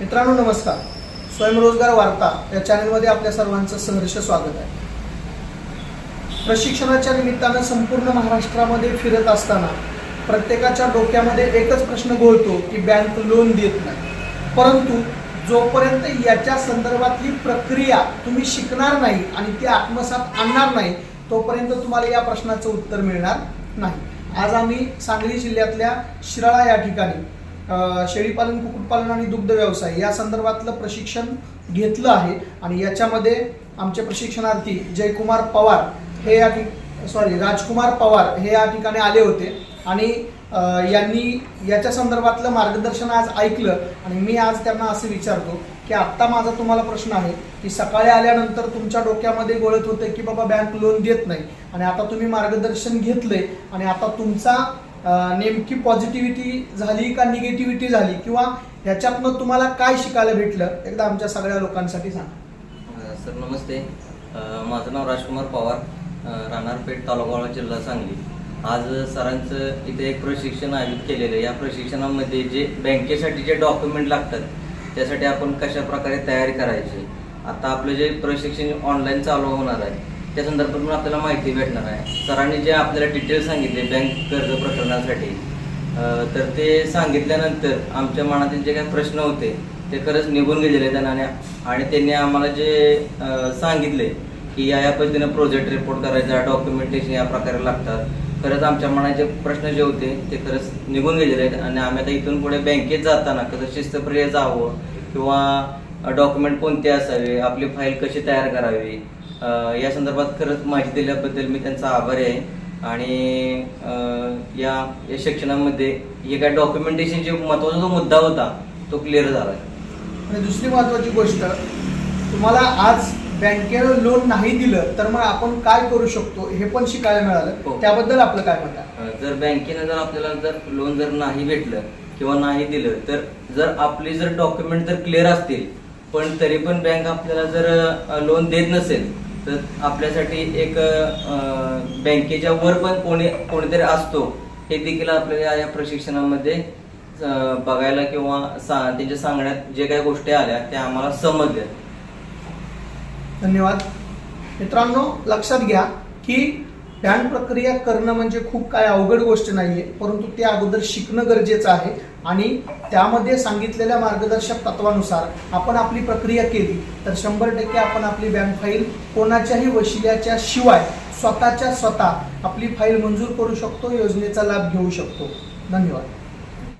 मित्रांनो नमस्कार. स्वयंरोजगार वार्ता या चॅनलमध्ये आपल्या सर्वांचं सहर्ष स्वागत आहे. प्रशिक्षणाच्या निमित्तानं संपूर्ण महाराष्ट्रामध्ये फिरत असताना प्रत्येकाच्या डोक्यामध्ये एकच प्रश्न घोळतो की बँक लोन देत नाही. परंतु जोपर्यंत याच्या संदर्भातली प्रक्रिया तुम्ही शिकणार नाही आणि ती आत्मसात आणणार नाही तोपर्यंत तुम्हाला या प्रश्नाचं उत्तर मिळणार नाही. आज आम्ही सांगली जिल्ह्यातल्या शिराळा या ठिकाणी शेळीपालन कुक्कुटपालन आणि दुग्ध व्यवसाय या संदर्भातलं प्रशिक्षण घेतलं आहे. आणि याच्यामध्ये आमचे प्रशिक्षणार्थी जयकुमार पवार हे या ठिक सॉरी राजकुमार पवार हे या ठिकाणी आले होते. आणि यांनी याच्या संदर्भातलं मार्गदर्शन आज ऐकलं. आणि मी आज त्यांना असं विचारतो की आत्ता माझा तुम्हाला प्रश्न आहे की सकाळी आल्यानंतर तुमच्या डोक्यामध्ये गोळत होतं की बाबा बँक लोन देत नाही. आणि आता तुम्ही मार्गदर्शन घेतले आणि आता तुमचा नेमकी पॉझिटिव्हिटी झाली का निगेटिव्हिटी झाली किंवा ह्याच्यातनं तुम्हाला काय शिकायला भेटलं? एकदा आमच्या सगळ्या लोकांसाठी सांगा. सर नमस्ते. माझं नाव राजकुमार पवार. अ, राहणार पेठ तालुका जिल्हा सांगली. आज सरांचं इथे एक प्रशिक्षण आयोजित केलेलं आहे. या प्रशिक्षणामध्ये जे बँकेसाठी जे डॉक्युमेंट लागतात त्यासाठी आपण कशा प्रकारे तयारी करायची? आता आपलं जे प्रशिक्षण ऑनलाईन चालू होणार आहे त्या संदर्भात पण आपल्याला माहिती भेटणार आहे. सरांनी जे आपल्याला डिटेल्स सांगितले बँक कर्ज प्रकरणासाठी तर ते सांगितल्यानंतर आमच्या मनातील जे काही प्रश्न होते ते खरंच निघून गेलेले आहेत आणि आणि त्यांनी आम्हाला जे सांगितले की या या पद्धतीनं प्रोजेक्ट रिपोर्ट करायचा डॉक्युमेंटेशन या प्रकारे लागतात. खरंच आमच्या मनाचे प्रश्न जे होते ते खरंच निघून गेलेले आहेत आणि आम्ही आता इथून पुढे बँकेत जाताना कसं शिस्तप्रिय जावं किंवा डॉक्युमेंट कोणते असावे आपली फाईल कशी तयार करावी या संदर्भात खरंच माहिती दिल्याबद्दल मी त्यांचा आभारी आहे. आणि या या शिक्षणामध्ये हे काय डॉक्युमेंटेशन जे महत्त्वाचा जो मुद्दा होता तो क्लिअर झाला आणि दुसरी महत्वाची गोष्ट तुम्हाला आज बँकेनं लोन नाही दिलं तर मग आपण काय करू शकतो हे पण शिकायला मिळालं. हो. त्याबद्दल आपलं काय आहे? अ, जर बँकेनं जर आपल्याला जर लोन जर नाही भेटलं किंवा नाही दिलं तर जर आपली जर डॉक्युमेंट जर क्लिअर असतील पण तरी पण बँक आपल्याला जर लोन देत नसेल तर आपल्यासाठी एक बँकेच्या वर पण कोणी कोणीतरी असतो हे देखील आपल्याला या- प्रशिक्षणामध्ये बघायला किंवा सा- त्यांच्या सांगण्यात जे काही गोष्टी आल्या त्या आम्हाला समजल्या. धन्यवाद. मित्रांनो लक्षात घ्या की बँक प्रक्रिया करणं म्हणजे खूप काय अवघड गोष्ट नाहीये परंतु ते अगोदर शिकणं गरजेचं आहे. आणि त्यामध्ये सांगितलेल्या मार्गदर्शक तत्वानुसार आपण आपली प्रक्रिया केली तर शंभर टक्के आपण आपली बँक फाईल कोणाच्याही वशिल्याच्या शिवाय स्वतःच्या स्वतः आपली फाईल मंजूर करू शकतो योजनेचा लाभ घेऊ शकतो. धन्यवाद.